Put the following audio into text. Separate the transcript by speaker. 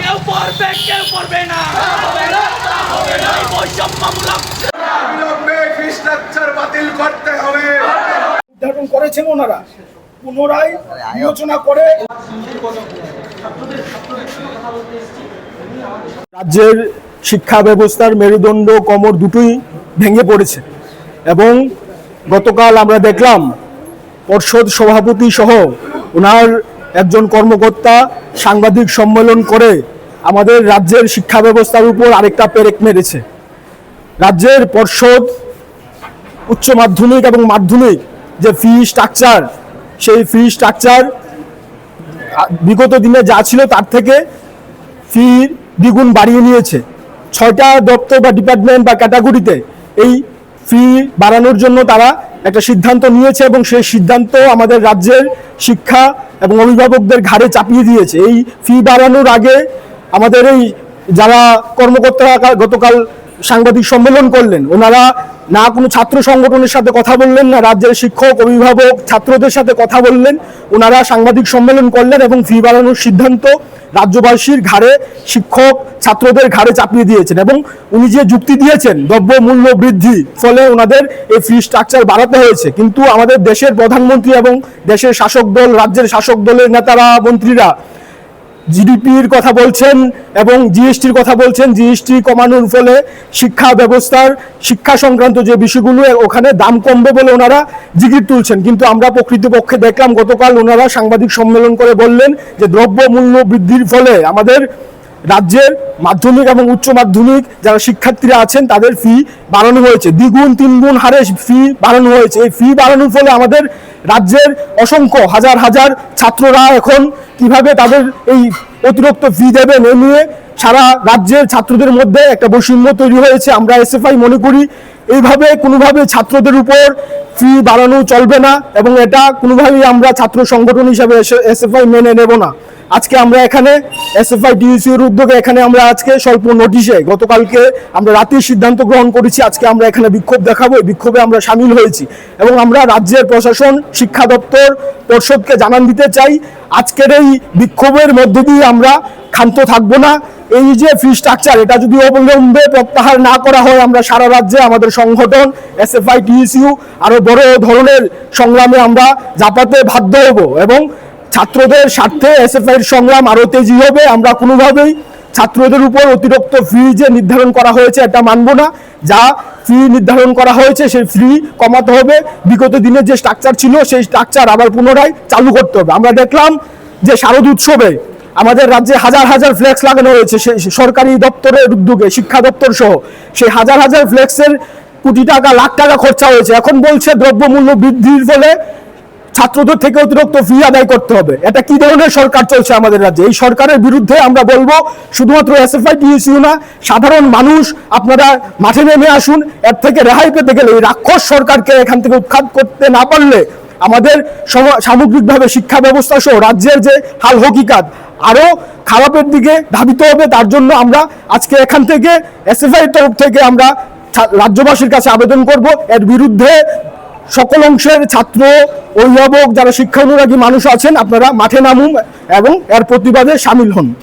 Speaker 1: কেউ পড়বে কেউ পড়বে না। এই বৈষম্যমূলক।
Speaker 2: বিলম্বে ফি স্ট্রাকচার বাতিল করতে হবে।
Speaker 3: নির্ধারণ করেছেন ওনারা। পুনরায় বিবেচনা করে রাজ্যের শিক্ষা ব্যবস্থার মেরুদণ্ড কমর দুটোই ভেঙে পড়েছে এবং গতকাল আমরা দেখলাম পর্ষদ সভাপতি সহ ওনার একজন কর্মকর্তা সাংবাদিক সম্মেলন করে আমাদের রাজ্যের শিক্ষা ব্যবস্থার উপর আরেকটা পেরেক মেরেছে। রাজ্যের পর্ষদ, উচ্চ মাধ্যমিক এবং মাধ্যমিক যে ফি স্ট্রাকচার সেই ফি স্ট্রাকচার বিগত দিনে যা ছিল তার থেকে ফি দ্বিগুণ বাড়িয়ে নিয়েছে। ছয়টা দপ্তর বা ডিপার্টমেন্ট বা ক্যাটাগরিতে এই ফি বাড়ানোর জন্য তারা একটা সিদ্ধান্ত নিয়েছে এবং সেই সিদ্ধান্ত আমাদের রাজ্যের শিক্ষা এবং অভিভাবকদের ঘাড়ে চাপিয়ে দিয়েছে। এই ফি বাড়ানোর আগে আমাদের এই যারা কর্মকর্তারা গতকাল সাংবাদিক সম্মেলন করলেন, ওনারা না কোনো ছাত্র সংগঠনের সাথে কথা বললেন, না রাজ্যের শিক্ষক, অভিভাবক, ছাত্রদের সাথে কথা বললেন। ওনারা সাংবাদিক সম্মেলন করলেন এবং ফি বাড়ানোর সিদ্ধান্ত রাজ্যবাসীর ঘাড়ে শিক্ষক ছাত্রদের ঘাড়ে চাপিয়ে দিয়েছেন এবং উনি যে যুক্তি দিয়েছেন, দ্রব্য মূল্য বৃদ্ধি, ফলে ওনাদের এই ফি স্ট্রাকচার বাড়াতে হয়েছে। কিন্তু আমাদের দেশের প্রধানমন্ত্রী এবং দেশের শাসক দল, রাজ্যের শাসক দলের নেতারা, মন্ত্রীরা জিডিপির কথা বলছেন এবং জিএসটির কথা বলছেন। জিএসটি কমানোর ফলে শিক্ষা ব্যবস্থার, শিক্ষা সংক্রান্ত যে বিষয়গুলো, ওখানে দাম কমবে বলে ওনারা জিগির তুলছেন। কিন্তু আমরা প্রকৃতপক্ষে দেখলাম, গতকাল ওনারা সাংবাদিক সম্মেলন করে বললেন যে দ্রব্য মূল্য বৃদ্ধির ফলে আমাদের রাজ্যের মাধ্যমিক এবং উচ্চ মাধ্যমিক যারা শিক্ষার্থীরা আছেন, তাদের ফি বাড়ানো হয়েছে। দ্বিগুণ, তিনগুণ হারে ফি বাড়ানো হয়েছে। এই ফি বাড়ানোর ফলে আমাদের রাজ্যের অসংখ্য হাজার হাজার ছাত্ররা এখন কীভাবে তাদের এই অতিরিক্ত ফি দেবেন এ নিয়ে সারা রাজ্যের ছাত্রদের মধ্যে একটা বৈষম্য তৈরি হয়েছে। আমরা এসএফআই মনে করি, এইভাবে কোনোভাবে ছাত্রদের উপর ফি বাড়ানো চলবে না এবং এটা কোনোভাবেই আমরা ছাত্র সংগঠন হিসাবে এসএফআই মেনে নেব না। আজকে আমরা এখানে এসএফআই ডিউসির উদ্যোগে এখানে আমরা আজকে স্বল্প নোটিশে গতকালকে আমরা রাতের সিদ্ধান্ত গ্রহণ করেছি। আজকে আমরা এখানে বিক্ষোভ দেখাবো। বিক্ষোভে আমরা সামিল হয়েছি এবং আমরা রাজ্যের প্রশাসন, শিক্ষা দপ্তর, পর্ষদকে জানান দিতে চাই। আজকের এই বিক্ষোভের মধ্য দিয়ে আমরা ক্ষান্ত থাকব না। এই যে ফি স্ট্রাকচার এটা যদি অবলম্বে প্রত্যাহার না করা হয়, আমরা সারা রাজ্যে আমাদের সংগঠন এসএফআই টিএসইউ আরও বড় ধরনের সংগ্রামে আমরা জাপাতে বাধ্য হব এবং ছাত্রদের স্বার্থে এসএফআই এর সংগ্রাম আরও তেজি হবে। আমরা কোনোভাবেই ছাত্রদের উপর অতিরিক্ত ফি যে নির্ধারণ করা হয়েছে, এটা মানব না। যা ফি নির্ধারণ করা হয়েছে, সেই ফি কমাতে হবে। বিগত দিনের যে স্ট্রাকচার ছিল, সেই স্ট্রাকচার আবার পুনরায় চালু করতে হবে। আমরা দেখলাম যে শারদ উৎসবে আমাদের রাজ্যে হাজার হাজার ফ্লেক্স লাগানো হয়েছে। সরকারি দপ্তরের উদ্যোগে, শিক্ষা দপ্তর সহ। সেই হাজার হাজার ফ্লেক্সের কোটি টাকা, লাখ টাকা খরচা হয়েছে। এখন বলছে দ্রব্যমূল্য বৃদ্ধির ফলে ছাত্রদের থেকে অতিরিক্ত ফি আদায় করতে হবে। এটা কি ধরনের সরকার চলছে আমাদের রাজ্যে? এই সরকারের বিরুদ্ধে আমরা বলব, শুধুমাত্র এসএফআই টিএসইউ না, সাধারণ মানুষ আপনারা মাঠে নেমে আসুন। এর থেকে রেহাই পেতে গেলে এই রাক্ষস সরকারকে এখান থেকে উৎখাত করতে না পারলে আমাদের সম- সামগ্রিকভাবে শিক্ষা ব্যবস্থা সহ রাজ্যের যে হাল হকিকাত, আরও খারাপের দিকে ধাবিত হবে, তার জন্য আমরা আজকে এখান থেকে এসএফআই তরফ থেকে আমরা রাজ্যবাসীর কাছে আবেদন করব। এর বিরুদ্ধে সকল অংশের ছাত্র, অভিভাবক, যারা শিক্ষা অনুরাগী মানুষ আছেন, আপনারা মাঠে নামুন এবং এর প্রতিবাদে সামিল হন।